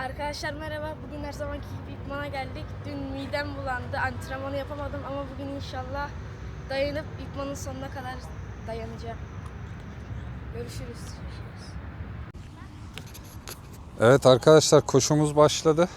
Arkadaşlar merhaba. Bugün her zamanki gibi idmana geldik. Dün midem bulandı. Antrenmanı yapamadım ama bugün inşallah dayanıp idmanın sonuna kadar dayanacağım. Görüşürüz. Evet arkadaşlar koşumuz başladı.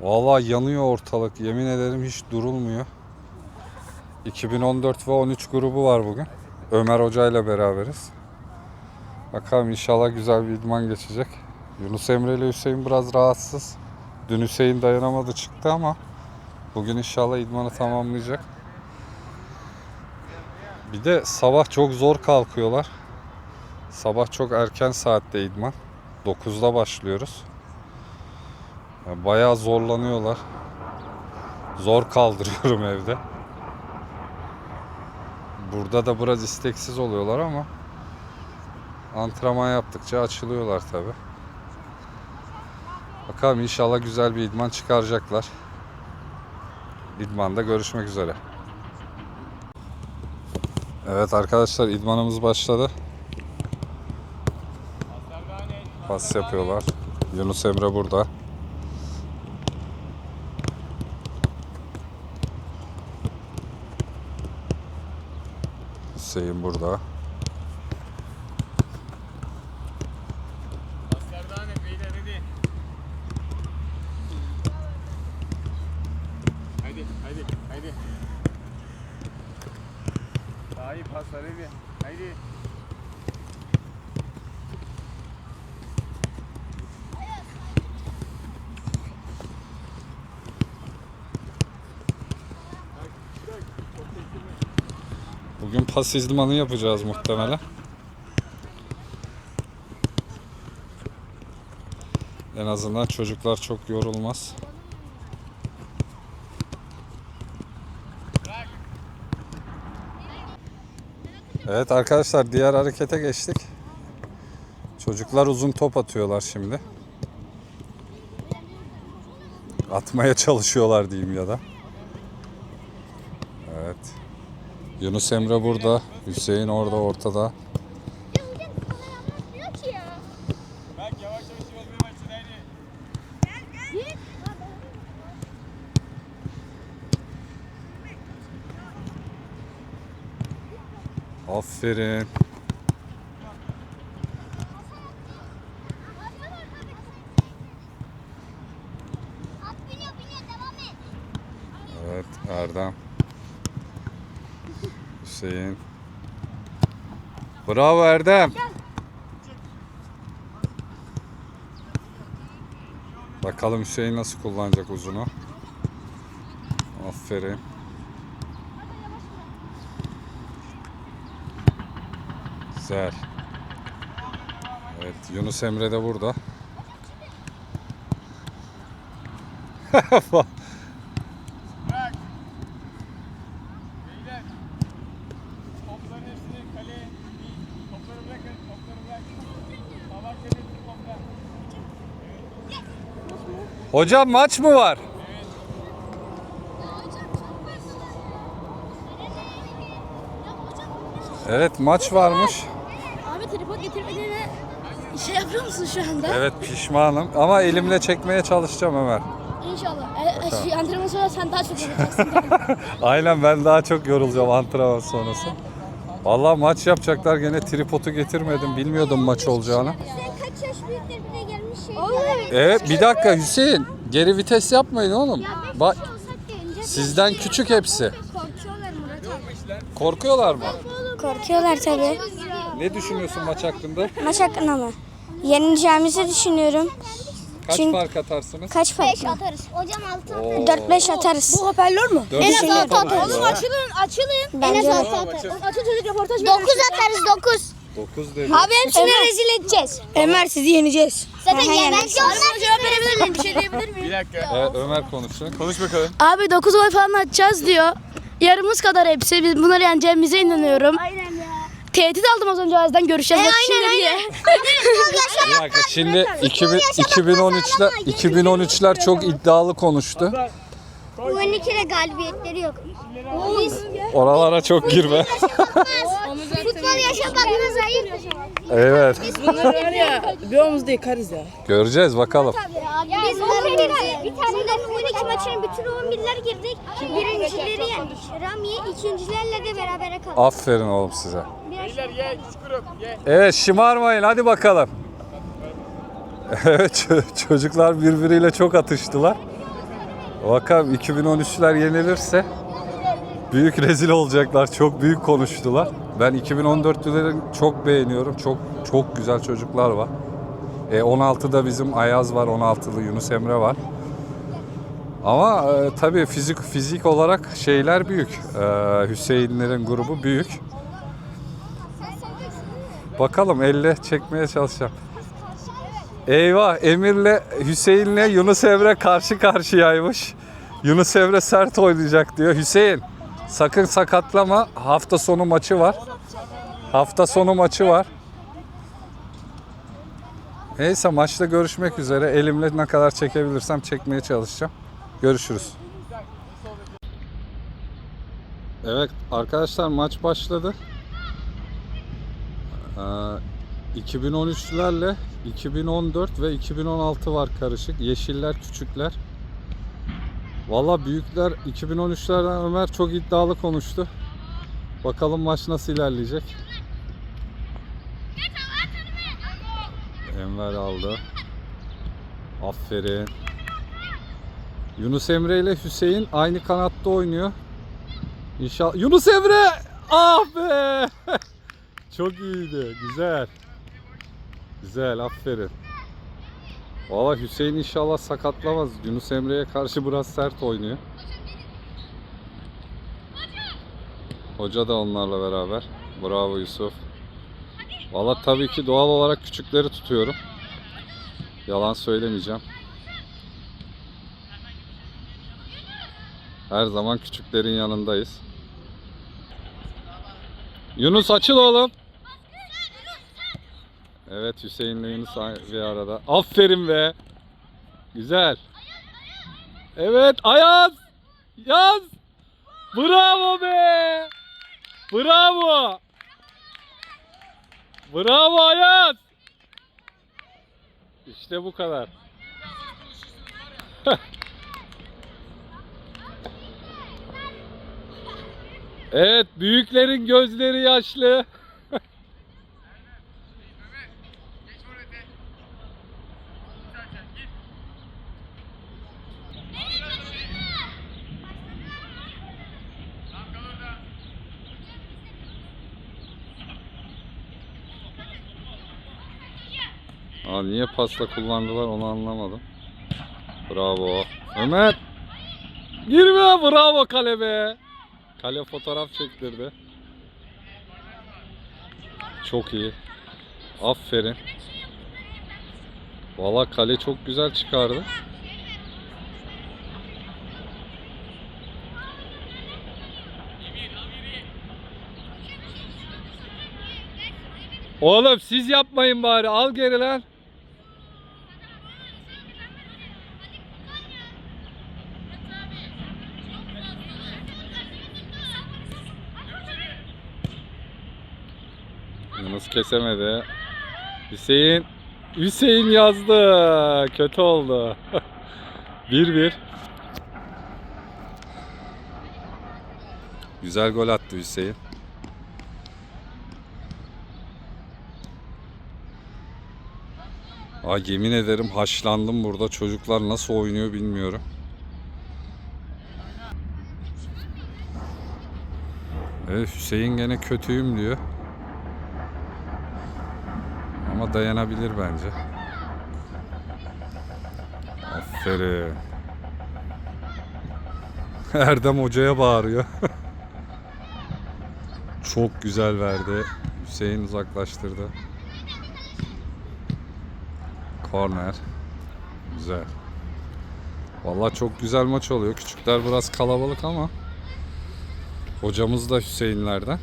Vallahi yanıyor ortalık. Yemin ederim hiç durulmuyor. 2014 ve 13 grubu var bugün. Ömer Hoca ile beraberiz. Bakalım inşallah güzel bir idman geçecek. Yunus Emre ile Hüseyin biraz rahatsız. Dün Hüseyin dayanamadı çıktı ama bugün inşallah idmanı tamamlayacak. Bir de sabah çok zor kalkıyorlar. Sabah çok erken saatte idman. 9'da başlıyoruz. Ya Bayağı zorlanıyorlar. Zor kaldırıyorum evde. Burada da biraz isteksiz oluyorlar ama antrenman yaptıkça açılıyorlar tabi. Bakalım inşallah güzel bir idman çıkaracaklar. İdmanda görüşmek üzere. Evet arkadaşlar idmanımız başladı. Pas yapıyorlar. Yunus Emre burada. Hüseyin burada. Serdane beyler hadi. Haydi haydi haydi. Hadi. Haydi. Bugün pas idmanı yapacağız muhtemelen. En azından çocuklar çok yorulmaz. Evet arkadaşlar diğer harekete geçtik. Çocuklar uzun top atıyorlar şimdi. Atmaya çalışıyorlar diyeyim ya da. Evet. Yunus Emre burada. Hüseyin orada ortada. Bak yavaş yavaş yol bir maçın haydi. Aferin. Evet Erdem. Hüseyin. Bravo Erdem. Bakalım Hüseyin nasıl kullanacak uzunu. Aferin. Güzel. Evet Yunus Emre de burada. Hocam maç mı var? Evet maç varmış. Şey yapıyor musun şu anda? Evet pişmanım ama elimle çekmeye çalışacağım Ömer. İnşallah. E, şey, antrenman sonra sen daha çok yapacaksın. Aynen ben daha çok yorulacağım antrenman sonrası. Vallahi maç yapacaklar gene tripodu getirmedim. Bilmiyordum maç olacağını. Sen kaç yaş büyüklerine gelmiş şey Evet bir dakika Hüseyin. Geri vites yapmayın oğlum. Bak sizden küçük hepsi. korkuyorlar Murat abi. Korkuyorlar mı? Korkuyorlar tabii. Ne düşünüyorsun maç hakkında? Maç hakkında mı? Yenileceğimizi düşünüyorum. Kaç Çünkü- fark atarsınız? Kaç fark mı? atarız. Hocam 6 Oo. 4-5 atarız. Bu hoparlör mü? Dört En az altı atarız. atarız. ya. Açılın, açılın. Bence de. Açın çocuk röportaj 9 atarız 9. Dokuz dedi. Abi hepsini rezil edeceğiz. Ömer sizi yeneceğiz. Zaten yemek yok. cevap verebilir miyim? Bir şey diyebilir miyim? Bir dakika. Evet Ömer konuşsun. Konuş bakalım. Abi 9 gol falan atacağız diyor. Yarımız kadar hepsi. Biz bunları yeneceğimize inanıyorum. Aynen. Tehdit aldım az önce ağızdan görüşeceğiz. Bak şimdi diye. Bir dakika şimdi 2000, 2013'ler 2013'ler çok iddialı konuştu. Bu 12'de galibiyetleri yok. Biz Oralara çok girme. futbol yaşamakla zayıf. evet. Bunlar var ya bir omuzda yıkarız ya. Göreceğiz bakalım. Biz 11 bir tane de 12 maçın bütün 11'ler girdik. Birincileri yendik. Ramiye ikincilerle de berabere kaldık. Aferin oğlum size. Beyler ye ye. Evet şımarmayın hadi bakalım. Evet ço- çocuklar birbiriyle çok atıştılar. Bakalım 2013'ler yenilirse büyük rezil olacaklar. Çok büyük konuştular. Ben 2014'lüleri çok beğeniyorum. Çok çok güzel çocuklar var. E, 16'da bizim Ayaz var, 16'lı Yunus Emre var. Ama e, tabii fizik fizik olarak şeyler büyük. E, Hüseyinlerin grubu büyük. Bakalım elle çekmeye çalışacağım. Eyvah Emir'le Hüseyin'le Yunus Emre karşı karşıyaymış. Yunus Emre sert oynayacak diyor. Hüseyin sakın sakatlama. Hafta sonu maçı var. Hafta sonu maçı var. Neyse maçta görüşmek üzere. Elimle ne kadar çekebilirsem çekmeye çalışacağım. Görüşürüz. Evet arkadaşlar maç başladı. Ee, 2013'lerle 2014 ve 2016 var karışık. Yeşiller, küçükler. Valla büyükler 2013'lerden Ömer çok iddialı konuştu. Bakalım maç nasıl ilerleyecek. Enver aldı. Aferin. Yunus Emre ile Hüseyin aynı kanatta oynuyor. İnşallah Yunus Emre! Ah be! Çok iyiydi. Güzel. Güzel. Aferin. Valla Hüseyin inşallah sakatlamaz. Yunus Emre'ye karşı biraz sert oynuyor. Hoca da onlarla beraber. Bravo Yusuf. Valla tabii ki doğal olarak küçükleri tutuyorum. Yalan söylemeyeceğim. Her zaman küçüklerin yanındayız. Yunus açıl oğlum. Evet Hüseyin'le Yunus bir arada. Aferin be. Güzel. Evet Ayaz. Yaz. Bravo be. Bravo. Bravo Ayaz. İşte bu kadar. Evet, büyüklerin gözleri yaşlı. Geç oraya. Sen sen git. Tamam kal orada. Pasta kullandılar onu anlamadım. Bravo. Ömer. Girme bravo kale be. Kale fotoğraf çektirdi. Çok iyi. Aferin. Valla kale çok güzel çıkardı. Oğlum siz yapmayın bari. Al geri lan. Yunus kesemedi. Hüseyin. Hüseyin yazdı. Kötü oldu. 1-1. Güzel gol attı Hüseyin. Ay yemin ederim haşlandım burada. Çocuklar nasıl oynuyor bilmiyorum. Evet Hüseyin gene kötüyüm diyor. Ama dayanabilir bence. Aferin. Erdem hocaya bağırıyor. Çok güzel verdi. Hüseyin uzaklaştırdı. Korner. Güzel. Vallahi çok güzel maç oluyor. Küçükler biraz kalabalık ama hocamız da Hüseyinlerden.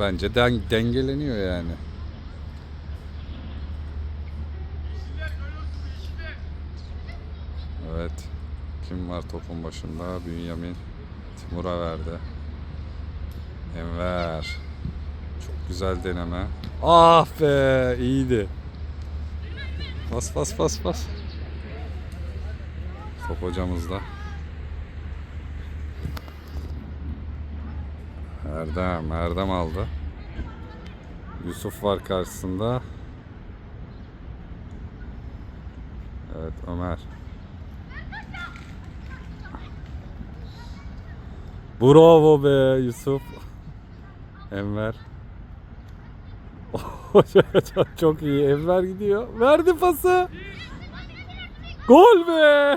Bence den dengeleniyor yani. Evet. Kim var topun başında? Bünyamin Timur'a verdi. Enver. Çok güzel deneme. Ah be iyiydi. Bas bas bas bas. Top hocamızda. Erdem, Erdem aldı. Yusuf var karşısında. Evet Ömer. Bravo be Yusuf. Enver. çok, çok iyi. Enver gidiyor. Verdi pası. Gol be.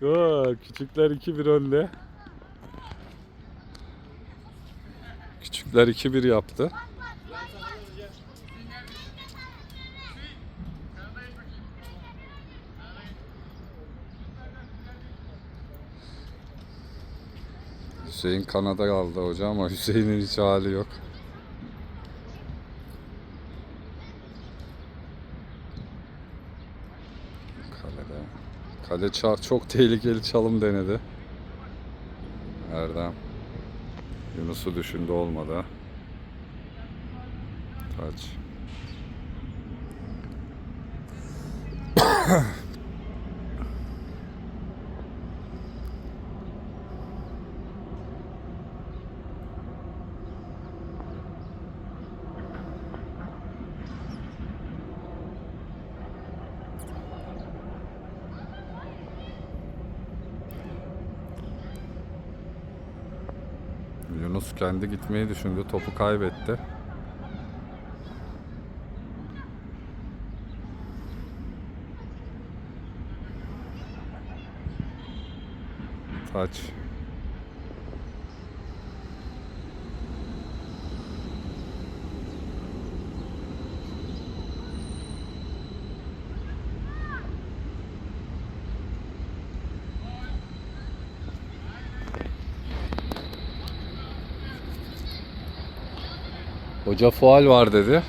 Gol. Küçükler 2-1 önde. Küçükler 2-1 yaptı. Hüseyin Kanada kaldı hocam ama Hüseyin'in hiç hali yok. Kalede. Kale ça- çok tehlikeli çalım denedi. Erdem. Yunus'u düşündü olmadı. Taç. Yunus kendi gitmeyi düşündü. Topu kaybetti. Taç. Hoca faal var dedi.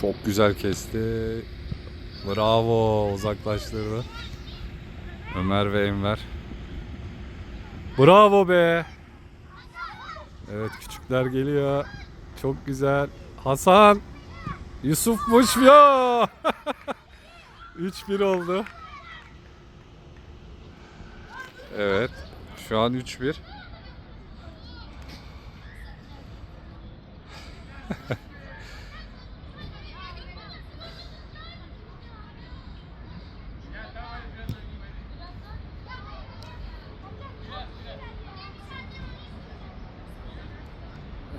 Çok güzel kesti. Bravo uzaklaştırdı. Ömer ve Enver. Bravo be. Evet küçükler geliyor. Çok güzel. Hasan. Yusuf'muş ya. 3-1 oldu. Evet. Şu an 3-1.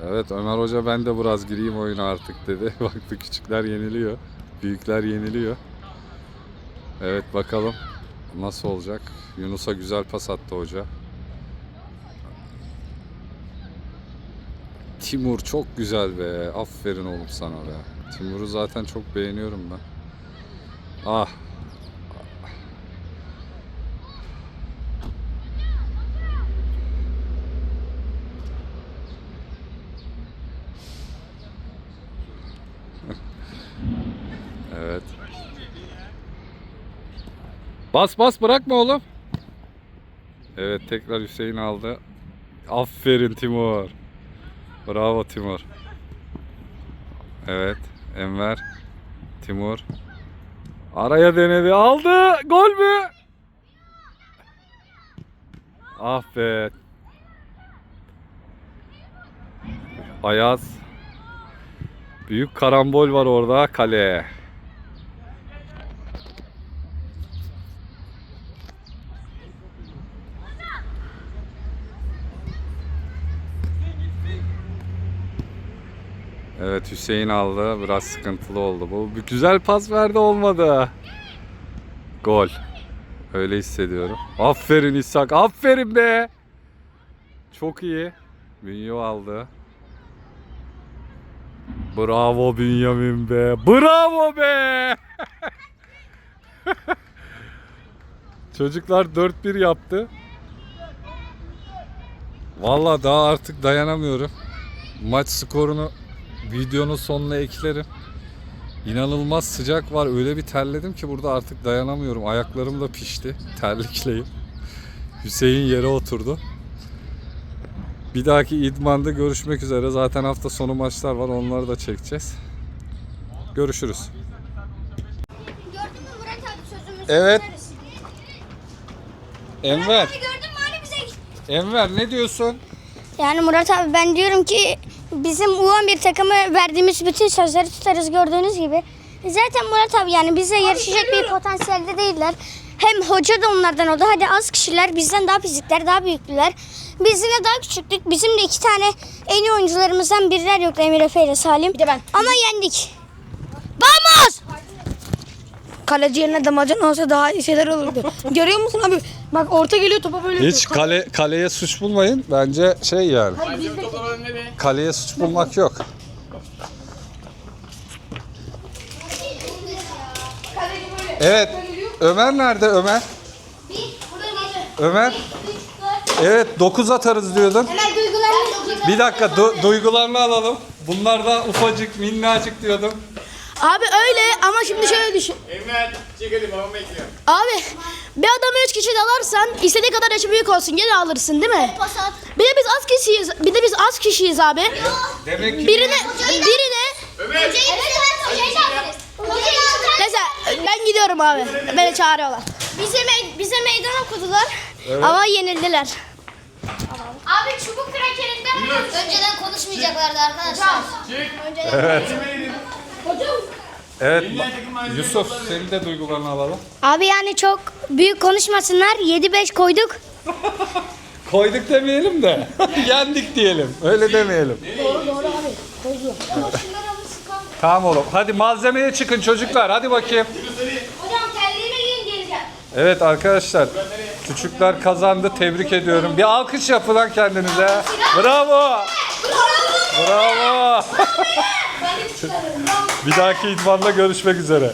Evet Ömer Hoca ben de biraz gireyim oyuna artık dedi. Baktı küçükler yeniliyor. Büyükler yeniliyor. Evet bakalım nasıl olacak. Yunus'a güzel pas attı hoca. Timur çok güzel be. Aferin oğlum sana be. Timur'u zaten çok beğeniyorum ben. Ah. Evet. Bas bas bırakma oğlum. Evet tekrar Hüseyin aldı. Aferin Timur. Bravo Timur. Evet Enver. Timur. Araya denedi. Aldı. Gol mü? Ah be. Ayaz. Büyük karambol var orada kale. Evet Hüseyin aldı. Biraz sıkıntılı oldu. Bu bir güzel pas verdi olmadı. Gol. Öyle hissediyorum. Aferin İshak. Aferin be. Çok iyi. Bünyo aldı. Bravo Bünyamin be. Bravo be. Çocuklar 4-1 yaptı. Vallahi daha artık dayanamıyorum. Maç skorunu videonun sonuna eklerim. İnanılmaz sıcak var. Öyle bir terledim ki burada artık dayanamıyorum. Ayaklarım da pişti. Terlikleyim. Hüseyin yere oturdu. Bir dahaki idmanda görüşmek üzere. Zaten hafta sonu maçlar var. Onları da çekeceğiz. Görüşürüz. Gördün mü Murat abi sözümüzü? Evet. tutarız. Enver, Abi gördün mü hani bize Enver ne diyorsun? Yani Murat abi ben diyorum ki bizim U11 takımı verdiğimiz bütün sözleri tutarız gördüğünüz gibi. Zaten Murat abi yani bize yarışacak bir potansiyelde değiller. Hem hoca da onlardan oldu. Hadi az kişiler bizden daha fizikler, daha büyüklüler. Biz yine daha küçüktük. Bizim de iki tane en iyi oyuncularımızdan biriler yoktu Emir Efe ile Salim. Bir de ben. Ama yendik. Vamos! Kaleci yerine damacana olsa daha iyi şeyler olurdu. Görüyor musun abi? Bak orta geliyor topa böyle. Hiç kale kaleye suç bulmayın. Bence şey yani. Nereye? Kaleye suç bulmak yok. Evet. Ömer nerede Ömer? Ömer? Evet 9 atarız diyordun. Hemen duygularını Bir dakika du- duygularını alalım. Bunlar da ufacık minnacık diyordum. Abi öyle ama şimdi şöyle düşün. Enver çık hadi babam bekliyor. Abi bir adamı üç kişi de alarsan istediği kadar yaşı büyük olsun gene alırsın değil mi? Bir de biz az kişiyiz. Bir de biz az kişiyiz abi. Demek ki Birine birine Ömer. Mesela ben gidiyorum abi. Beni çağırıyorlar. Bize, me- bize meydan okudular ama yenildiler. Abi çubuk krakerinden Önceden konuşmayacaklardı arkadaşlar. Çık. Evet. Evet Yusuf senin de duygularını alalım. Abi yani çok büyük konuşmasınlar. 7-5 koyduk. Koyduk demeyelim de yendik diyelim. Öyle demeyelim. Tamam oğlum. Hadi malzemeye çıkın çocuklar. Hadi bakayım. Hocam terliğime giyin geleceğim. Evet arkadaşlar. Küçükler kazandı. Tebrik ediyorum. Bir alkış yapın lan kendinize. Bravo. Bravo. Bir dahaki idmanda görüşmek üzere.